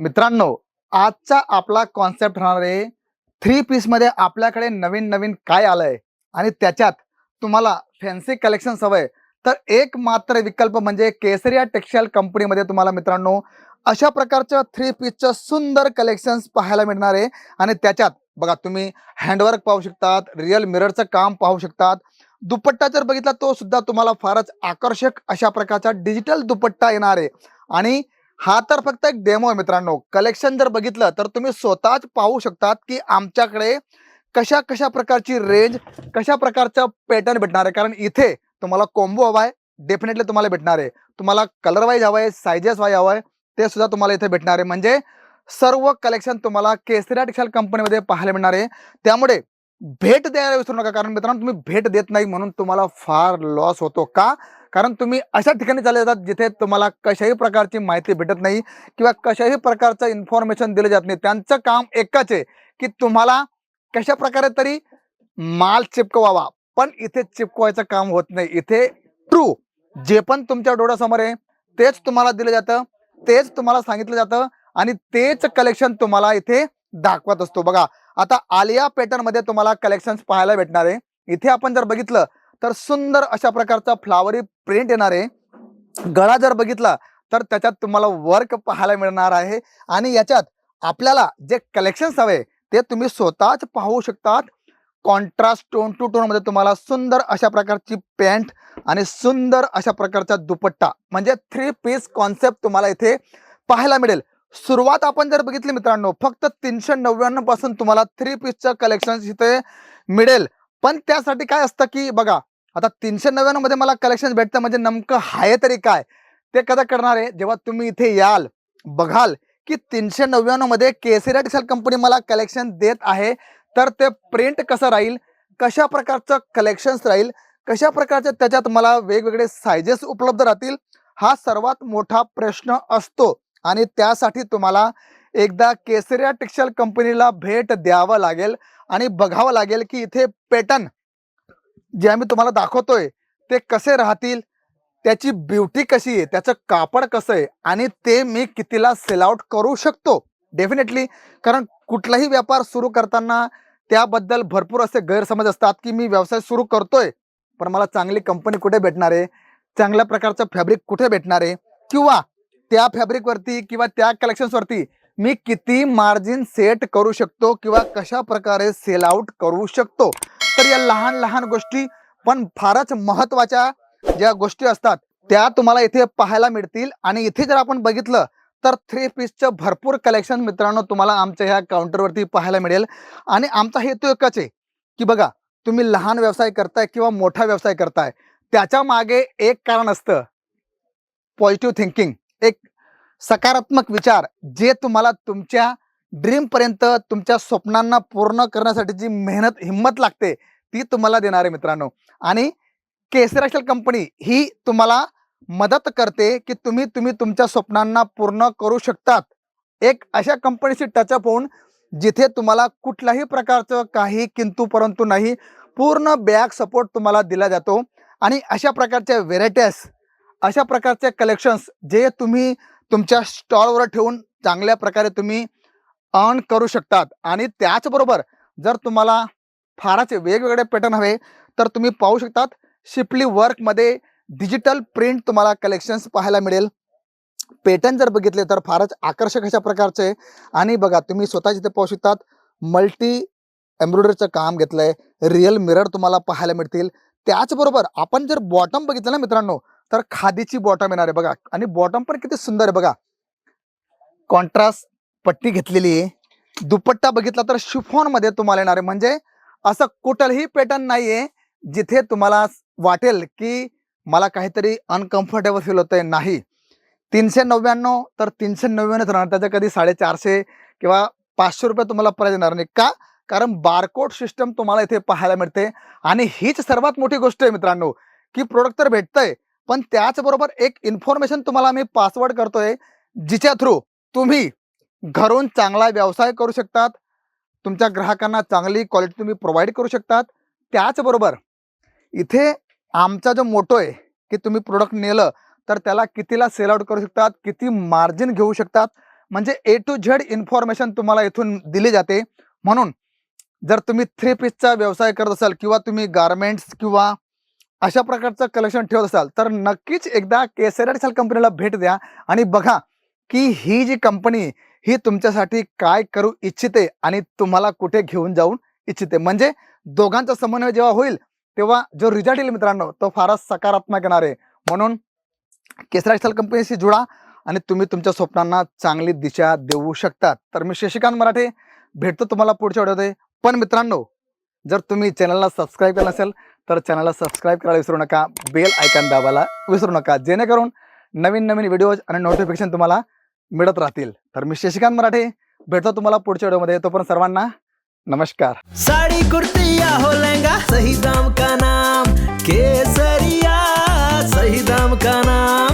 मित्रांनो आजचा आपला कॉन्सेप्ट राहणार आहे थ्री पीसमध्ये आपल्याकडे नवीन नवीन काय आलंय? आणि त्याच्यात तुम्हाला फॅन्सी कलेक्शन हवंय तर एक मात्र विकल्प म्हणजे केसरिया टेक्सटाईल कंपनीमध्ये तुम्हाला मित्रांनो अशा प्रकारच्या थ्री पीसचं सुंदर कलेक्शन्स पाहायला मिळणार आहे. आणि त्याच्यात बघा तुम्ही हँडवर्क पाहू शकतात रिअल मिररचं काम पाहू शकतात. दुपट्टा जर बघितला तो सुद्धा तुम्हाला फारच आकर्षक अशा प्रकारचा डिजिटल दुपट्टा येणार आहे. आणि हा तर फक्त एक डेमो आहे मित्रांनो. कलेक्शन जर बघितलं तर तुम्ही स्वतःच पाहू शकतात की आमच्याकडे कशा कशा प्रकारची रेंज कशा प्रकारचा पॅटर्न भेटणार आहे. कारण इथे तुम्हाला कोम्बो हवा आहे डेफिनेटली तुम्हाला भेटणार आहे. तुम्हाला कलर वाईज हवं आहे सायजेस वाईज हवं आहे ते सुद्धा तुम्हाला इथे भेटणार आहे. म्हणजे सर्व कलेक्शन तुम्हाला केसरिया टेक्सटाईल कंपनीमध्ये पाहायला मिळणार आहे. त्यामुळे भेट द्यायला विसरू नका. कारण मित्रांनो तुम्ही भेट देत नाही म्हणून तुम्हाला फार लॉस होतो. का? कारण तुम्ही अशा ठिकाणी चालले जातात जिथे तुम्हाला कशाही प्रकारची माहिती भेटत नाही किंवा कशाही प्रकारचं इन्फॉर्मेशन दिलं जात नाही. त्यांचं काम एकच आहे की तुम्हाला कशा प्रकारे तरी माल चिपकवावा. पण इथे चिपकवायचं काम होत नाही. इथे ट्रू जे पण तुमच्या डोळ्यासमोर आहे तेच तुम्हाला दिलं जातं तेच तुम्हाला सांगितलं जातं आणि तेच कलेक्शन तुम्हाला इथे दाखवत असतो. बघा आता आलिया पॅटर्नमध्ये तुम्हाला कलेक्शन पाहायला भेटणार आहे. इथे आपण जर बघितलं तर सुंदर अशा प्रकारचा फ्लावरी प्रिंट येणार आहे. गळा जर बघितला तर त्याच्यात तुम्हाला वर्क पाहायला मिळणार आहे. आणि याच्यात आपल्याला जे कलेक्शन्स हवे ते तुम्ही स्वतःच पाहू शकतात. कॉन्ट्रास्ट टोन टू टोनमध्ये तुम्हाला सुंदर अशा प्रकारची पॅन्ट आणि सुंदर अशा प्रकारचा दुपट्टा म्हणजे थ्री पीस कॉन्सेप्ट तुम्हाला इथे पाहायला मिळेल. सुरुवात आपण जर बघितली मित्रांनो फक्त तीनशे नव्याण्णवपासून तुम्हाला थ्री पीसचं कलेक्शन इथे मिळेल. पण त्यासाठी काय असतं की बघा आता तीनशे नव्याण्णवमध्ये मला कलेक्शन भेटतं म्हणजे नेमकं आहे तरी काय? ते कदा करणार आहे. जेव्हा तुम्ही इथे याल बघाल की तीनशे नव्याण्णवमध्ये केसरिया टेक्सटाईल कंपनी मला कलेक्शन देत आहे तर ते प्रिंट कसं राहील? कशा प्रकारचं कलेक्शन्स राहील? कशा प्रकारचे त्याच्यात मला वेगवेगळे सायजेस उपलब्ध राहतील? हा सर्वात मोठा प्रश्न असतो. आणि त्यासाठी तुम्हाला एकदा केसरिया टेक्सटाईल कंपनीला भेट द्यावं लागेल आणि बघावं लागेल की इथे पॅटर्न जे आम्ही तुम्हाला दाखवतोय ते कसे राहतील त्याची ब्युटी कशी आहे त्याचं कापड कसं आहे आणि ते मी कितीला सेल आउट करू शकतो? डेफिनेटली कारण कुठलाही व्यापार सुरू करताना त्याबद्दल भरपूर असे गैरसमज असतात की मी व्यवसाय सुरू करतोय पण मला चांगली कंपनी कुठे भेटणार आहे? चांगल्या प्रकारचं फॅब्रिक कुठे भेटणार आहे? किंवा त्या फॅब्रिकवरती किंवा त्या कलेक्शन्सवरती मी किती मार्जिन सेट करू शकतो किंवा कशा प्रकारे सेल आउट करू शकतो? तर या लहान लहान गोष्टी पण फारच महत्त्वाच्या ज्या गोष्टी असतात त्या तुम्हाला इथे पाहायला मिळतील. आणि इथे जर आपण बघितलं तर थ्री पीसचं भरपूर कलेक्शन मित्रांनो तुम्हाला आमच्या ह्या काउंटरवरती पाहायला मिळेल. आणि आमचा हेतू एकच आहे की बघा तुम्ही लहान व्यवसाय करताय किंवा मोठा व्यवसाय करताय त्याच्यामागे एक कारण असतं. पॉझिटिव्ह थिंकिंग एक सकारात्मक विचार जे तुम्हाला तुमच्या ड्रीमपर्यंत तुमच्या स्वप्नांना पूर्ण करण्यासाठी जी मेहनत हिंमत लागते ती तुम्हाला देणार आहे मित्रांनो. आणि केसराशल कंपनी ही तुम्हाला मदत करते की तुम्ही तुम्ही तुमच्या स्वप्नांना पूर्ण करू शकतात. एक अशा कंपनीशी टचअप होऊन जिथे तुम्हाला कुठल्याही प्रकारचं काही किंतु परंतु नाही पूर्ण बॅक सपोर्ट तुम्हाला दिला जातो. आणि अशा प्रकारच्या व्हेरायटीज अशा प्रकारचे कलेक्शन्स जे तुम्ही तुमच्या स्टॉलवर ठेवून चांगल्या प्रकारे तुम्ही अर्न करू शकतात. आणि त्याचबरोबर जर तुम्हाला फारच वेगवेगळे पॅटर्न हवे तर तुम्ही पाहू शकतात शिपली वर्कमध्ये डिजिटल प्रिंट तुम्हाला कलेक्शन्स पाहायला मिळेल. पॅटर्न जर बघितले तर फारच आकर्षक अशा प्रकारचे. आणि बघा तुम्ही स्वतः जिथे पाहू शकतात मल्टी एम्ब्रॉयडरीचं काम घेतलंय. रिअल मिरर तुम्हाला पाहायला मिळतील. त्याचबरोबर आपण जर बॉटम बघितलं ना मित्रांनो तर खादीची बॉटम येणार आहे बघा. आणि बॉटम पण किती सुंदर आहे बघा. कॉन्ट्रास्ट पट्टी घेतलेली आहे. दुपट्टा बघितला तर शिफॉनमध्ये तुम्हाला येणार आहे. म्हणजे असं कुठलंही पॅटर्न नाहीये जिथे तुम्हाला वाटेल की मला काहीतरी अनकम्फर्टेबल फील होतंय. नाही. तीनशे नव्याण्णव तर तीनशे नव्याण्णव राहणार. त्याच्या कधी साडेचारशे किंवा पाचशे रुपये तुम्हाला प्राईज येणार नाही. का? कारण बारकोड सिस्टम तुम्हाला इथे पाहायला मिळते. आणि हीच सर्वात मोठी गोष्ट आहे मित्रांनो की प्रोडक्ट तर भेटतंय पण त्याचबरोबर एक इन्फॉर्मेशन तुम्हाला मी पासवर्ड करतोय जिच्या थ्रू तुम्ही घरून चांगला व्यवसाय करू शकतात. तुमच्या ग्राहकांना चांगली क्वालिटी तुम्ही प्रोव्हाइड करू शकतात. त्याचबरोबर इथे आमचा जो मोटो आहे की तुम्ही प्रोडक्ट नेलं तर त्याला कितीला सेल आउट करू शकतात किती मार्जिन घेऊ शकतात म्हणजे ए टू झेड इन्फॉर्मेशन तुम्हाला इथून दिली जाते. म्हणून जर तुम्ही थ्री पीसचा व्यवसाय करत असाल किंवा तुम्ही गारमेंट्स किंवा अशा प्रकारचं कलेक्शन ठेवत असाल तर नक्कीच एकदा केसरी कंपनीला भेट द्या. आणि बघा की ही जी कंपनी ही तुमच्यासाठी काय करू इच्छिते आणि तुम्हाला कुठे घेऊन जाऊन इच्छिते. म्हणजे दोघांचा समन्वय जेव्हा होईल तेव्हा जो रिझल्ट येईल मित्रांनो तो फारच सकारात्मक येणार आहे. म्हणून केसरा टेक्सटाईल कंपनीशी जुळा आणि तुम्ही तुमच्या स्वप्नांना चांगली दिशा देऊ शकतात तर मी शशिकांत मराठे भेटतो तुम्हाला पुढच्या व्हिडिओमध्ये. पण मित्रांनो जर तुम्ही चॅनलला सबस्क्राईब केलं नसेल तर चॅनलला सबस्क्राईब करायला विसरू नका. बेल आयकॉन दाबायला विसरू नका. जेणेकरून नवीन नवीन व्हिडिओज आणि नोटिफिकेशन तुम्हाला मिळत राहतील. तर मी शशिकांत मराठे भेटतो तुम्हाला पुढच्या व्हिडिओमध्ये. पण सर्वांना नमस्कार. साड़ी कुर्ती हो लहंगा सही दाम का नाम? केसरिया सही दाम का नाम?